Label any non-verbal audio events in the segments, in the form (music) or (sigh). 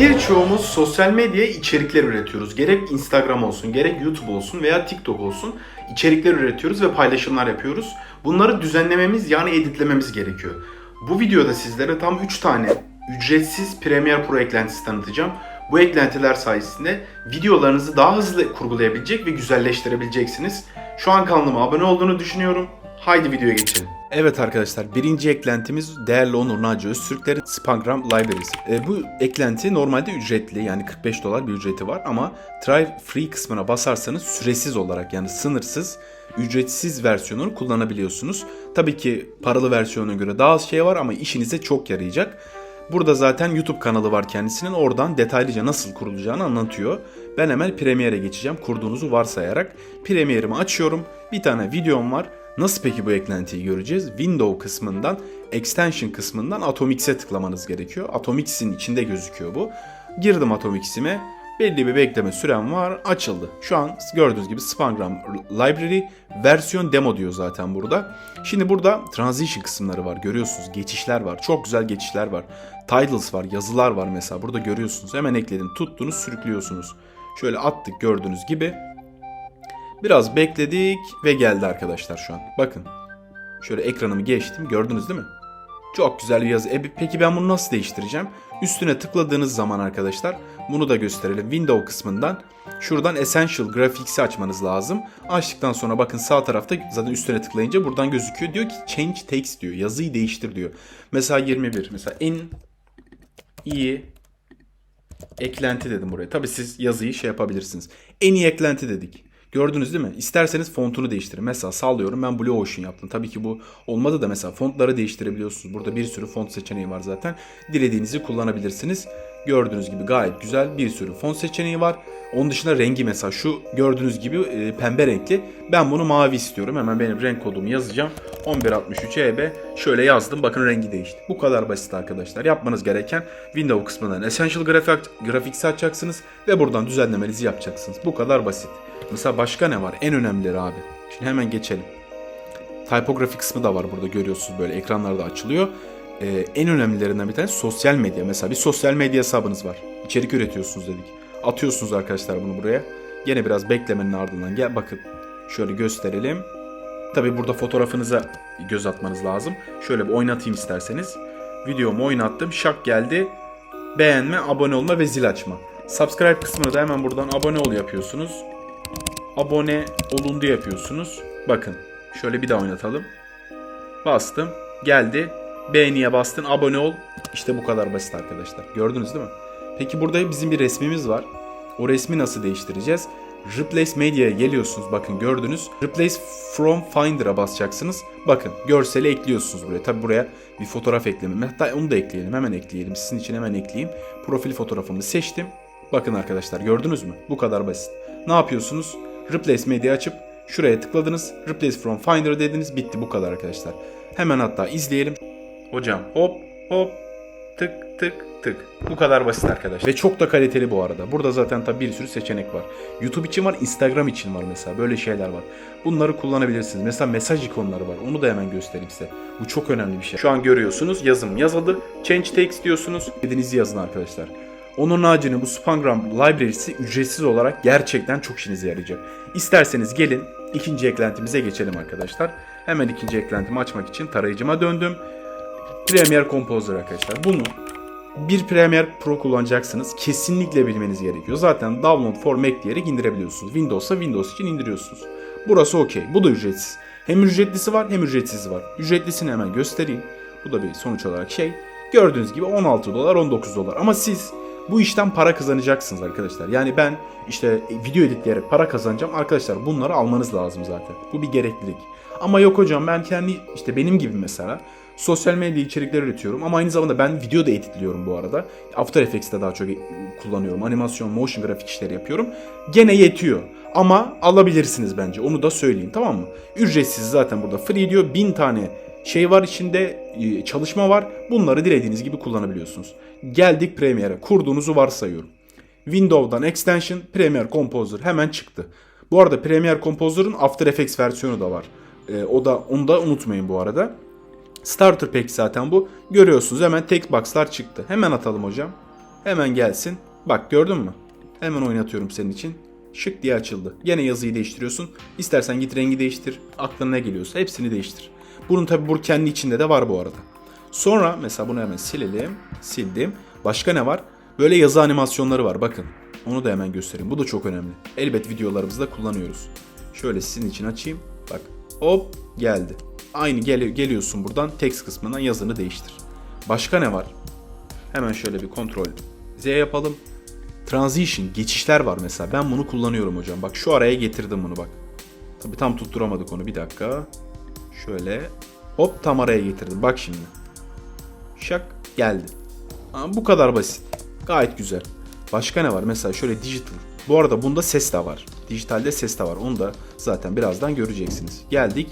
Birçoğumuz sosyal medyaya içerikler üretiyoruz. Gerek Instagram olsun, gerek YouTube olsun veya TikTok olsun içerikler üretiyoruz ve paylaşımlar yapıyoruz. Bunları düzenlememiz yani editlememiz gerekiyor. Bu videoda sizlere tam 3 tane ücretsiz Premiere Pro eklentisi tanıtacağım. Bu eklentiler sayesinde videolarınızı daha hızlı kurgulayabilecek ve güzelleştirebileceksiniz. Şu an kanalıma abone olduğunu düşünüyorum. Haydi videoya geçelim. Evet arkadaşlar birinci eklentimiz değerli Onur Naci Öztürklerin Spangram Libraries. E, bu eklenti normalde ücretli yani 45 dolar bir ücreti var ama Try Free kısmına basarsanız süresiz olarak yani sınırsız ücretsiz versiyonunu kullanabiliyorsunuz. Tabii ki paralı versiyonuna göre daha az şey var ama işinize çok yarayacak. Burada zaten YouTube kanalı var kendisinin. Oradan detaylıca nasıl kurulacağını anlatıyor. Ben hemen Premiere'e geçeceğim kurduğunuzu varsayarak. Premiere'imi açıyorum. Bir tane videom var. Nasıl peki bu eklentiyi göreceğiz? Window kısmından, Extension kısmından Atomix'e tıklamanız gerekiyor. Atomix'in içinde gözüküyor bu. Girdim Atomix'ime. Belli bir bekleme sürem var. Açıldı. Şu an gördüğünüz gibi Spangram Library versiyon demo diyor zaten burada. Şimdi burada transition kısımları var. Görüyorsunuz geçişler var. Çok güzel geçişler var. Titles var, yazılar var mesela. Burada görüyorsunuz. Hemen ekledim. Tuttunuz, sürüklüyorsunuz. Şöyle attık gördüğünüz gibi. Biraz bekledik ve geldi arkadaşlar şu an. Bakın. Şöyle ekranımı geçtim. Gördünüz değil mi? Çok güzel bir yazı. E, peki ben bunu nasıl değiştireceğim? Üstüne tıkladığınız zaman arkadaşlar bunu da gösterelim. Window kısmından şuradan Essential Graphics'i açmanız lazım. Açtıktan sonra bakın sağ tarafta zaten üstüne tıklayınca buradan gözüküyor. Diyor ki Change Text diyor. Yazıyı değiştir diyor. Mesela 21. Mesela en iyi eklenti dedim buraya. Tabii siz yazıyı şey yapabilirsiniz. En iyi eklenti dedik. Gördünüz değil mi? İsterseniz fontunu değiştirin. Mesela sallıyorum ben Blue Ocean yaptım. Tabii ki bu olmadı da mesela fontları değiştirebiliyorsunuz. Burada bir sürü font seçeneği var zaten. Dilediğinizi kullanabilirsiniz. Gördüğünüz gibi gayet güzel bir sürü font seçeneği var. Onun dışında rengi mesela şu gördüğünüz gibi e, pembe renkli. Ben bunu mavi istiyorum. Hemen benim renk kodumu yazacağım. 1163 EB. Şöyle yazdım. Bakın rengi değişti. Bu kadar basit arkadaşlar. Yapmanız gereken Windows kısmından Essential Graphics, Graphics'i açacaksınız ve buradan düzenlemenizi yapacaksınız. Bu kadar basit. Mesela başka ne var? En önemlileri abi. Şimdi hemen geçelim. Typography kısmı da var burada görüyorsunuz böyle ekranlarda açılıyor. Ee, en önemlilerinden bir tanesi sosyal medya. Mesela bir sosyal medya hesabınız var. İçerik üretiyorsunuz dedik. Atıyorsunuz arkadaşlar bunu buraya. Yine biraz beklemenin ardından gel bakın. Şöyle gösterelim. Tabi burada fotoğrafınıza göz atmanız lazım. Şöyle bir oynatayım isterseniz. Videomu oynattım. Şak geldi. Beğenme, abone olma ve zil açma. Subscribe kısmını da hemen buradan abone ol yapıyorsunuz abone olundu yapıyorsunuz. Bakın şöyle bir daha oynatalım. Bastım. Geldi. Beğeniye bastın. Abone ol. İşte bu kadar basit arkadaşlar. Gördünüz değil mi? Peki burada bizim bir resmimiz var. O resmi nasıl değiştireceğiz? Replace Media'ya geliyorsunuz. Bakın gördünüz. Replace from Finder'a basacaksınız. Bakın görseli ekliyorsunuz buraya. Tabi buraya bir fotoğraf eklemem. Hatta onu da ekleyelim. Hemen ekleyelim. Sizin için hemen ekleyeyim. Profil fotoğrafımı seçtim. Bakın arkadaşlar gördünüz mü? Bu kadar basit. Ne yapıyorsunuz? Replace Media açıp şuraya tıkladınız. Replace from Finder dediniz. Bitti bu kadar arkadaşlar. Hemen hatta izleyelim. Hocam hop hop tık tık tık. Bu kadar basit arkadaşlar. Ve çok da kaliteli bu arada. Burada zaten tabi bir sürü seçenek var. YouTube için var, Instagram için var mesela. Böyle şeyler var. Bunları kullanabilirsiniz. Mesela mesaj ikonları var. Onu da hemen göstereyim size. Bu çok önemli bir şey. Şu an görüyorsunuz yazım yazıldı. Change text diyorsunuz. Dediğinizi yazın arkadaşlar. Onur Naci'nin bu Spangram Library'si ücretsiz olarak gerçekten çok işinize yarayacak. İsterseniz gelin ikinci eklentimize geçelim arkadaşlar. Hemen ikinci eklentimi açmak için tarayıcıma döndüm. Premiere Composer arkadaşlar. Bunu bir Premiere Pro kullanacaksınız. Kesinlikle bilmeniz gerekiyor. Zaten Download for Mac diyerek indirebiliyorsunuz. Windows'a Windows için indiriyorsunuz. Burası okey. Bu da ücretsiz. Hem ücretlisi var hem ücretsizi var. Ücretlisini hemen göstereyim. Bu da bir sonuç olarak şey. Gördüğünüz gibi 16 dolar 19 dolar. Ama siz bu işten para kazanacaksınız arkadaşlar. Yani ben işte video editleyerek para kazanacağım. Arkadaşlar bunları almanız lazım zaten. Bu bir gereklilik. Ama yok hocam ben kendi işte benim gibi mesela sosyal medya içerikler üretiyorum ama aynı zamanda ben video da editliyorum bu arada. After Effects'te daha çok kullanıyorum. Animasyon, motion grafik işleri yapıyorum. Gene yetiyor. Ama alabilirsiniz bence. Onu da söyleyeyim tamam mı? Ücretsiz zaten burada free diyor. Bin tane şey var içinde e, çalışma var. Bunları dilediğiniz gibi kullanabiliyorsunuz. Geldik Premiere'e. Kurduğunuzu varsayıyorum. Windows'dan extension Premiere Composer hemen çıktı. Bu arada Premiere Composer'ın After Effects versiyonu da var. Ee, o da onu da unutmayın bu arada. Starter Pack zaten bu. Görüyorsunuz hemen text box'lar çıktı. Hemen atalım hocam. Hemen gelsin. Bak gördün mü? Hemen oynatıyorum senin için. Şık diye açıldı. Gene yazıyı değiştiriyorsun. İstersen git rengi değiştir. Aklına ne geliyorsa hepsini değiştir. Bunun tabi bu kendi içinde de var bu arada. Sonra mesela bunu hemen silelim. Sildim. Başka ne var? Böyle yazı animasyonları var bakın. Onu da hemen göstereyim. Bu da çok önemli. Elbet videolarımızda kullanıyoruz. Şöyle sizin için açayım. Bak hop geldi. Aynı gel geliyorsun buradan text kısmından yazını değiştir. Başka ne var? Hemen şöyle bir kontrol Z yapalım. Transition, geçişler var mesela. Ben bunu kullanıyorum hocam. Bak şu araya getirdim bunu bak. Tabi tam tutturamadık onu bir dakika. Şöyle hop tam araya getirdim. Bak şimdi. Şak geldi. Aa, bu kadar basit. Gayet güzel. Başka ne var? Mesela şöyle digital. Bu arada bunda ses de var. Dijitalde ses de var. Onu da zaten birazdan göreceksiniz. Geldik.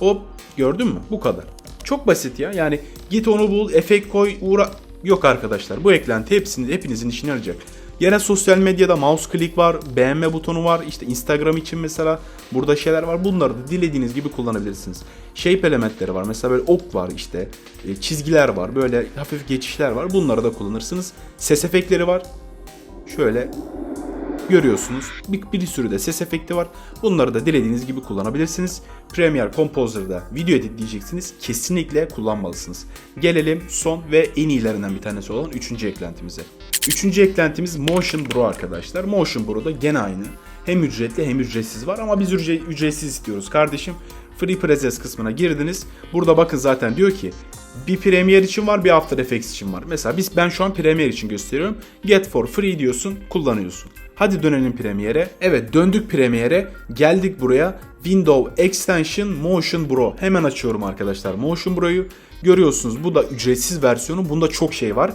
Hop gördün mü? Bu kadar. Çok basit ya. Yani git onu bul, efekt koy, uğra... Yok arkadaşlar. Bu eklenti hepsini, hepinizin işine yarayacak. Yine sosyal medyada mouse click var, beğenme butonu var. İşte Instagram için mesela burada şeyler var. Bunları da dilediğiniz gibi kullanabilirsiniz. Shape elementleri var. Mesela böyle ok var işte. e, Çizgiler var. Böyle hafif geçişler var. Bunları da kullanırsınız. Ses efektleri var. Şöyle görüyorsunuz. Bir, bir sürü de ses efekti var. Bunları da dilediğiniz gibi kullanabilirsiniz. Premiere Composer'da video editleyeceksiniz. Kesinlikle kullanmalısınız. Gelelim son ve en iyilerinden bir tanesi olan üçüncü eklentimize. Üçüncü eklentimiz Motion Bro arkadaşlar. Motion Bro'da gene aynı. Hem ücretli hem ücretsiz var ama biz ücre- ücretsiz istiyoruz kardeşim. Free Presets kısmına girdiniz. Burada bakın zaten diyor ki bir Premiere için var bir After Effects için var. Mesela biz ben şu an Premiere için gösteriyorum. Get for free diyorsun kullanıyorsun. Hadi dönelim Premiere'e. Evet döndük Premiere'e. Geldik buraya. Window Extension Motion Bro. Hemen açıyorum arkadaşlar Motion Bro'yu. Görüyorsunuz bu da ücretsiz versiyonu. Bunda çok şey var.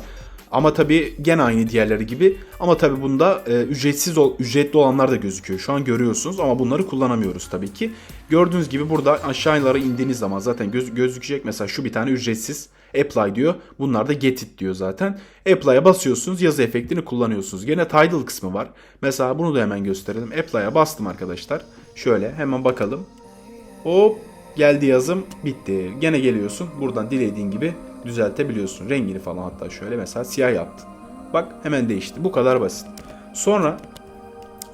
Ama tabii gene aynı diğerleri gibi. Ama tabii bunda e, ücretsiz ol, ücretli olanlar da gözüküyor. Şu an görüyorsunuz ama bunları kullanamıyoruz tabii ki. Gördüğünüz gibi burada aşağılara indiğiniz zaman zaten göz, gözükecek. Mesela şu bir tane ücretsiz. Apply diyor. Bunlar da get it diyor zaten. Apply'a basıyorsunuz. Yazı efektini kullanıyorsunuz. Gene title kısmı var. Mesela bunu da hemen gösterelim. Apply'a bastım arkadaşlar. Şöyle hemen bakalım. Hop geldi yazım bitti. Gene geliyorsun. Buradan dilediğin gibi düzeltebiliyorsun. Rengini falan hatta şöyle mesela siyah yaptın. Bak hemen değişti. Bu kadar basit. Sonra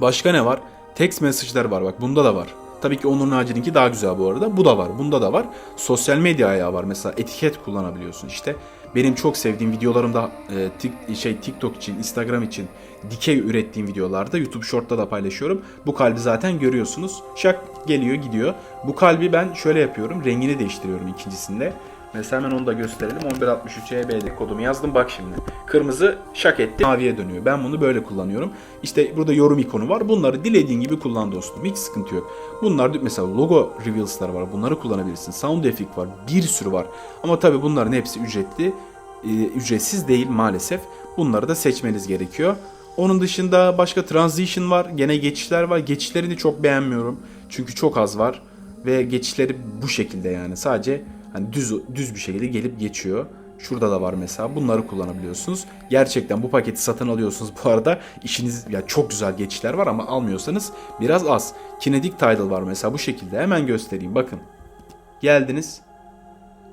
başka ne var? Text mesajlar var. Bak bunda da var. Tabii ki Onur Naci'ninki daha güzel bu arada. Bu da var. Bunda da var. Sosyal medya ayağı var. Mesela etiket kullanabiliyorsun işte. Benim çok sevdiğim videolarımda e, tik, şey TikTok için, Instagram için dikey ürettiğim videolarda YouTube Short'ta da paylaşıyorum. Bu kalbi zaten görüyorsunuz. Şak geliyor gidiyor. Bu kalbi ben şöyle yapıyorum. Rengini değiştiriyorum ikincisinde. Mesela hemen onu da gösterelim. 1163 EB'de kodumu yazdım. Bak şimdi. Kırmızı şak etti. Maviye dönüyor. Ben bunu böyle kullanıyorum. İşte burada yorum ikonu var. Bunları dilediğin gibi kullan dostum. Hiç sıkıntı yok. Bunlar mesela logo reveals'lar var. Bunları kullanabilirsin. Sound effect var. Bir sürü var. Ama tabii bunların hepsi ücretli. Ee, ücretsiz değil maalesef. Bunları da seçmeniz gerekiyor. Onun dışında başka transition var. Gene geçişler var. Geçişlerini çok beğenmiyorum. Çünkü çok az var. Ve geçişleri bu şekilde yani. Sadece hani düz düz bir şekilde gelip geçiyor. Şurada da var mesela. Bunları kullanabiliyorsunuz. Gerçekten bu paketi satın alıyorsunuz (laughs) bu arada. işiniz ya çok güzel geçişler var ama almıyorsanız biraz az. Kinetic Title var mesela bu şekilde. Hemen göstereyim bakın. Geldiniz.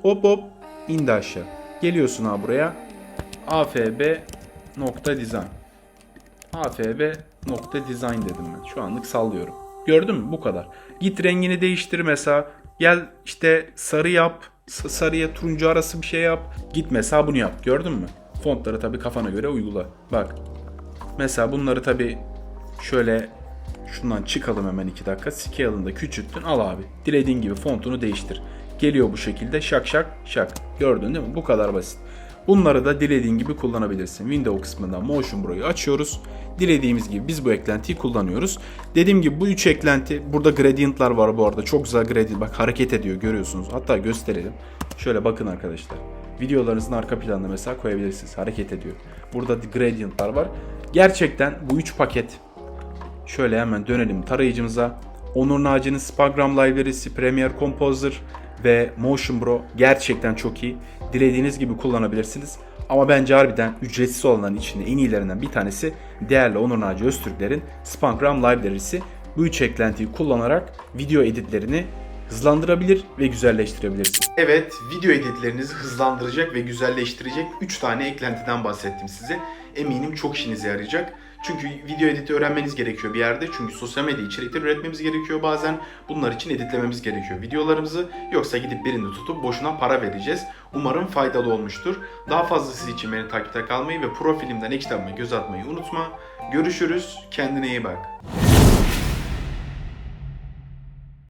Hop hop indi aşağı. Geliyorsun ha buraya. afb nokta design. afb nokta design dedim ben. Şu anlık sallıyorum. Gördün mü? Bu kadar. Git rengini değiştir mesela. Gel işte sarı yap. Sarıya turuncu arası bir şey yap. Git mesela bunu yap. Gördün mü? Fontları tabii kafana göre uygula. Bak. Mesela bunları tabii şöyle şundan çıkalım hemen 2 dakika. Scale'ını da küçülttün. Al abi. Dilediğin gibi fontunu değiştir. Geliyor bu şekilde şak şak şak. Gördün değil mi? Bu kadar basit. Bunları da dilediğin gibi kullanabilirsin. Window kısmından Motion Bro'yu açıyoruz. Dilediğimiz gibi biz bu eklentiyi kullanıyoruz. Dediğim gibi bu üç eklenti burada gradient'lar var bu arada. Çok güzel gradient. Bak hareket ediyor görüyorsunuz. Hatta gösterelim. Şöyle bakın arkadaşlar. Videolarınızın arka planına mesela koyabilirsiniz. Hareket ediyor. Burada gradient'lar var. Gerçekten bu üç paket Şöyle hemen dönelim tarayıcımıza. Onur Naci'nin Spagram Library'si, Premiere Composer ve Motion Bro gerçekten çok iyi. Dilediğiniz gibi kullanabilirsiniz. Ama bence harbiden ücretsiz olanların içinde en iyilerinden bir tanesi değerli Onur Naci Öztürkler'in Spagram Library'si. Bu üç eklentiyi kullanarak video editlerini hızlandırabilir ve güzelleştirebilirsin. Evet, video editlerinizi hızlandıracak ve güzelleştirecek 3 tane eklentiden bahsettim size. Eminim çok işinize yarayacak. Çünkü video editi öğrenmeniz gerekiyor bir yerde. Çünkü sosyal medya içerikleri üretmemiz gerekiyor bazen. Bunlar için editlememiz gerekiyor videolarımızı. Yoksa gidip birini tutup boşuna para vereceğiz. Umarım faydalı olmuştur. Daha fazlası için beni takipte kalmayı ve profilimden ekranıma göz atmayı unutma. Görüşürüz. Kendine iyi bak.